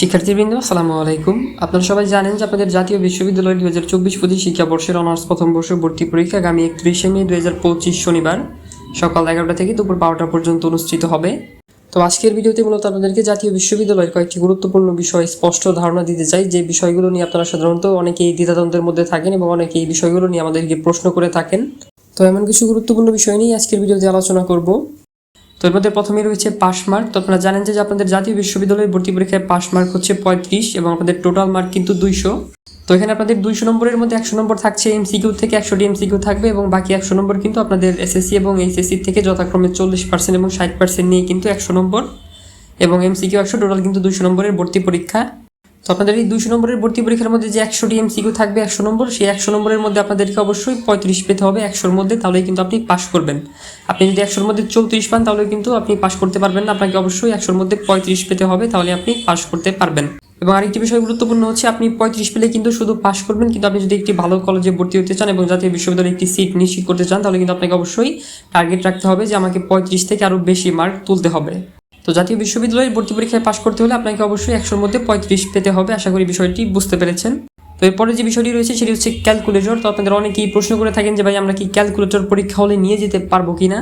শিক্ষার্থীবৃন্দ, আসসালামু আলাইকুম। আপনারা সবাই জানেন যে আপনাদের জাতীয় বিশ্ববিদ্যালয় দু হাজার চব্বিশ পঁচিশ শিক্ষাবর্ষের অনার্স প্রথম বর্ষ ভর্তি পরীক্ষা আগামী একত্রিশে মে দু হাজার পঁচিশ শনিবার সকাল এগারোটা থেকে দুপুর বারোটা পর্যন্ত অনুষ্ঠিত হবে। তো আজকের ভিডিওতে মূলত আপনাদেরকে জাতীয় বিশ্ববিদ্যালয়ের কয়েকটি গুরুত্বপূর্ণ বিষয় স্পষ্ট ধারণা দিতে চাই। যে বিষয়গুলো নিয়ে আপনারা সাধারণত অনেকেই দ্বিধাদ্বন্দ্বের মধ্যে থাকেন এবং অনেকে এই বিষয়গুলো নিয়ে আমাদেরকে প্রশ্ন করে থাকেন। তো এমন কিছু গুরুত্বপূর্ণ বিষয় নিয়ে আজকের ভিডিওতে আলোচনা করব। তো এর মধ্যে প্রথমেই রয়েছে পাস মার্ক তো আপনারা জানেন যে আপনাদের জাতীয় বিশ্ববিদ্যালয়ের ভর্তি পরীক্ষায় পাশ মার্ক হচ্ছে পঁয়ত্রিশ এবং আপনাদের টোটাল মার্ক কিন্তু দুইশো। তো এখানে আপনাদের দুইশো নম্বরের মধ্যে একশো নম্বর থাকছে এমসিকিউ থেকে একশোটি এমসিকিউ থাকবে এবং বাকি একশো নম্বর কিন্তু আপনাদের এসএসসি এবং এইচএসসি থেকে যথাক্রমে চল্লিশ পার্সেন্ট এবং ষাট পার্সেন্ট নিয়ে কিন্তু একশো নম্বর। এবং এমসিকিউ একশো টোটাল কিন্তু দুইশো নম্বরের ভর্তি পরীক্ষা। তো আপনাদের এই দুশো নম্বরের ভর্তি পরীক্ষার মধ্যে যে একশোটি এমসিকিউ থাকবে একশো নম্বর, সেই একশো নম্বরের মধ্যে আপনাদেরকে অবশ্যই পঁয়ত্রিশ পেতে হবে একশোর মধ্যে, তাহলেই কিন্তু আপনি পাস করবেন। আপনি যদি একশোর মধ্যে চৌত্রিশ পান, তাহলে কিন্তু আপনি পাস করতে পারবেন না। আপনাকে অবশ্যই একশোর মধ্যে পঁয়ত্রিশ পেতে হবে, তাহলে আপনি পাস করতে পারবেন। এবং আরেকটি বিষয় গুরুত্বপূর্ণ হচ্ছে, আপনি পঁয়ত্রিশ পেলে কিন্তু শুধু পাস করবেন, কিন্তু আপনি যদি একটি ভালো কলেজে ভর্তি হতে চান এবং জাতীয় বিশ্ববিদ্যালয়ে একটি সিট নিশ্চিত করতে চান, তাহলে কিন্তু আপনাকে অবশ্যই টার্গেট রাখতে হবে যে আমাকে পঁয়ত্রিশ থেকে আরও বেশি মার্ক তুলতে হবে। তো জাতীয় বিশ্ববিদ্যালয়ের ভর্তি পরীক্ষায় পাশ করতে হলে আপনাকে অবশ্যই একশোর মধ্যে পঁয়ত্রিশ পেতে হবে। আশা করি বিষয়টি বুঝতে পেরেছেন। তো এরপরে যে বিষয়টি রয়েছে সেটি হচ্ছে ক্যালকুলেটর। তো আপনাদের অনেকেই প্রশ্ন করে থাকেন যে ভাই, আমরা কি ক্যালকুলেটর পরীক্ষা হলে নিয়ে যেতে পারব কি না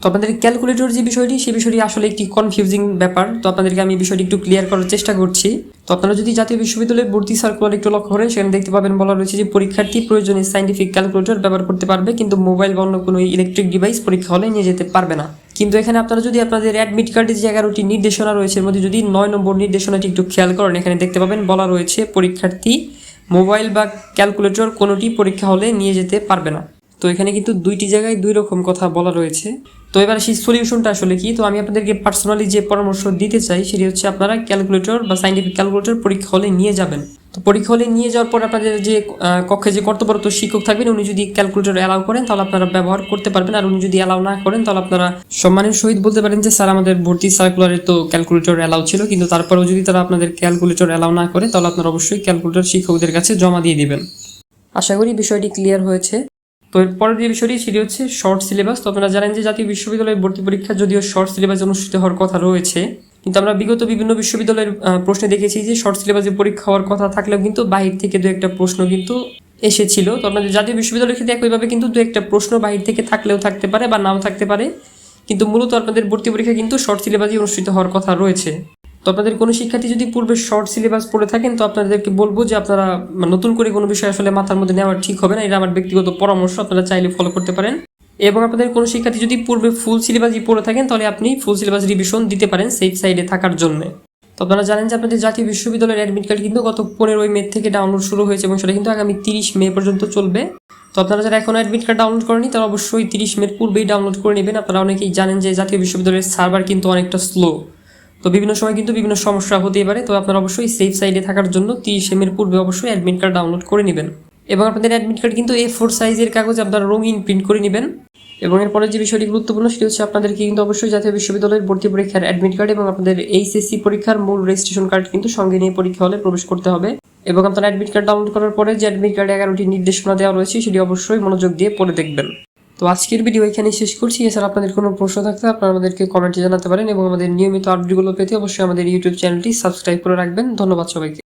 তো আপনাদের ক্যালকুলেটর যে বিষয়টি সেই বিষয়টি আসলে একটি কনফিউজিং ব্যাপার। তো আপনাদেরকে আমি বিষয়টি একটু ক্লিয়ার করার চেষ্টা করছি। তো আপনারা যদি জাতীয় বিশ্ববিদ্যালয়ের ভর্তি সার্কুলার একটু লক্ষ্য করেন, সেখানে দেখতে পাবেন বলা রয়েছে যে পরীক্ষার্থী প্রয়োজনে সাইন্টিফিক ক্যালকুলেটর ব্যবহার করতে পারবে, কিন্তু মোবাইল বা অন্য কোনো ইলেকট্রিক ডিভাইস পরীক্ষা হলে নিয়ে যেতে পারবে না। কিন্তু এখানে আপনারা যদি আপনাদের অ্যাডমিট কার্ডে যে এগারোটি নির্দেশনা রয়েছে, এর মধ্যে যদি নয় নম্বর নির্দেশনাটি একটু খেয়াল করেন, এখানে দেখতে পাবেন বলা রয়েছে পরীক্ষার্থী মোবাইল বা ক্যালকুলেটর কোনোটি পরীক্ষা হলে নিয়ে যেতে পারবে না। তো এখানে কিন্তু দুইটি জায়গায় দুই রকম কথা বলা রয়েছে। তো এবার সেই সলিউশনটা আসলে কি? তো আমি আপনাদেরকে পার্সোনালি যে পরামর্শ দিতে চাই, সেটি হচ্ছে আপনারা ক্যালকুলেটর বা সাইন্টিফিক ক্যালকুলেটর পরীক্ষা হলে নিয়ে যাবেন। তো পরীক্ষা হলে নিয়ে যাওয়ার পর আপনাদের যে কক্ষে যে কর্তব্যরত শিক্ষক থাকবেন, উনি যদি ক্যালকুলেটর অ্যালাউ করেন, তাহলে আপনারা ব্যবহার করতে পারবেন। আর উনি যদি অ্যালাউ না করেন, তাহলে আপনারা সম্মানের সহিত বলতে পারেন যে, স্যার, আমাদের ভর্তি সার্কুলারে তো ক্যালকুলেটর অ্যালাউ ছিল। কিন্তু তারপরেও যদি তারা আপনাদের ক্যালকুলেটর অ্যালাউ না করে, তাহলে আপনারা অবশ্যই ক্যালকুলেটর শিক্ষকদের কাছে জমা দিয়ে দিবেন। আশা করি বিষয়টি ক্লিয়ার হয়েছে। তো এর পরের যে বিষয়টি, সেটি হচ্ছে শর্ট সিলেবাস তো আপনারা জানেন যে জাতীয় বিশ্ববিদ্যালয়ের ভর্তি পরীক্ষা যদিও শর্ট সিলেবাস অনুষ্ঠিত হওয়ার কথা রয়েছে, কিন্তু আমরা বিগত বিভিন্ন বিশ্ববিদ্যালয়ের প্রশ্নে দেখেছি যে শর্ট সিলেবাসে পরীক্ষা হওয়ার কথা থাকলেও কিন্তু বাহির থেকে দু একটা প্রশ্ন কিন্তু এসেছিল। তো আপনাদের জাতীয় বিশ্ববিদ্যালয়ের ক্ষেত্রে একইভাবে কিন্তু দু একটা প্রশ্ন বাহির থেকে থাকলেও থাকতে পারে বা নাও থাকতে পারে, কিন্তু মূলত আপনাদের ভর্তি পরীক্ষা কিন্তু শর্ট সিলেবাসই অনুষ্ঠিত হওয়ার কথা রয়েছে। তো আপনাদের কোনো শিক্ষার্থী যদি পূর্বে শর্ট সিলেবাস পড়ে থাকেন, তো আপনাদেরকে বলব যে আপনারা নতুন করে কোনো বিষয় আসলে মাথার মধ্যে নেওয়া ঠিক হবে না। এটা আমার ব্যক্তিগত পরামর্শ, আপনারা চাইলে ফলো করতে পারেন। এবং আপনাদের কোনো শিক্ষার্থী যদি পূর্বে ফুল সিলেবাসই পড়ে থাকেন, তাহলে আপনি ফুল সিলেবাস রিভিশন দিতে পারেন সেফ সাইডে থাকার জন্য। তো আপনারা জানেন যে আপনাদের জাতীয় বিশ্ববিদ্যালয়ের অ্যাডমিট কার্ড কিন্তু গত পনেরোই মে থেকে ডাউনলোড শুরু হয়েছে এবং সেটা কিন্তু আগামী তিরিশ মে পর্যন্ত চলবে। তো আপনারা যারা এখনও অ্যাডমিট কার্ড ডাউনলোড করেনি তারা অবশ্যই তিরিশ মের পূর্বেই ডাউনলোড করে নেবেন। আপনারা অনেকেই জানেন যে জাতীয় বিশ্ববিদ্যালয়ের সার্ভার কিন্তু অনেকটা স্লো তো বিভিন্ন সময় কিন্তু বিভিন্ন সমস্যা হতেই পারে, তো আপনারা অবশ্যই সেফ সাইডে থাকার জন্য তিরিশ এম এর পূর্বে অবশ্যই অ্যাডমিট কার্ড ডাউনলোড করে নেবেন। এবং আপনাদের অ্যাডমিট কার্ড কিন্তু এ ফোর সাইজের কাগজে আপনারা রঙিন প্রিন্ট করে নেবেন। এবং এরপরে যে বিষয়টি গুরুত্বপূর্ণ, সেটি হচ্ছে আপনাদেরকে কিন্তু অবশ্যই জাতীয় বিশ্ববিদ্যালয়ের ভর্তি পরীক্ষার অ্যাডমিট কার্ড এবং আপনাদের এইচএসসি পরীক্ষার মূল রেজিস্ট্রেশন কার্ড কিন্তু সঙ্গে নিয়ে পরীক্ষা হলে প্রবেশ করতে হবে। এবং আপনার অ্যাডমিট কার্ড ডাউনলোড করার পরে যে অ্যাডমিট কার্ডে এগারোটি নির্দেশনা দেওয়া রয়েছে, সেটি অবশ্যই মনোযোগ দিয়ে পড়ে দেখবেন। তো আজকের ভিডিও এখানে শেষ করছি। এছাড়া আপনাদের কোনো প্রশ্ন থাকলে আপনারা আমাদেরকে কমেন্টে জানাতে পারেন এবং আমাদের নিয়মিত আপডেটগুলো পেতে অবশ্যই আমাদের ইউটিউব চ্যানেলটি সাবস্ক্রাইব করে রাখবেন। ধন্যবাদ সবাইকে।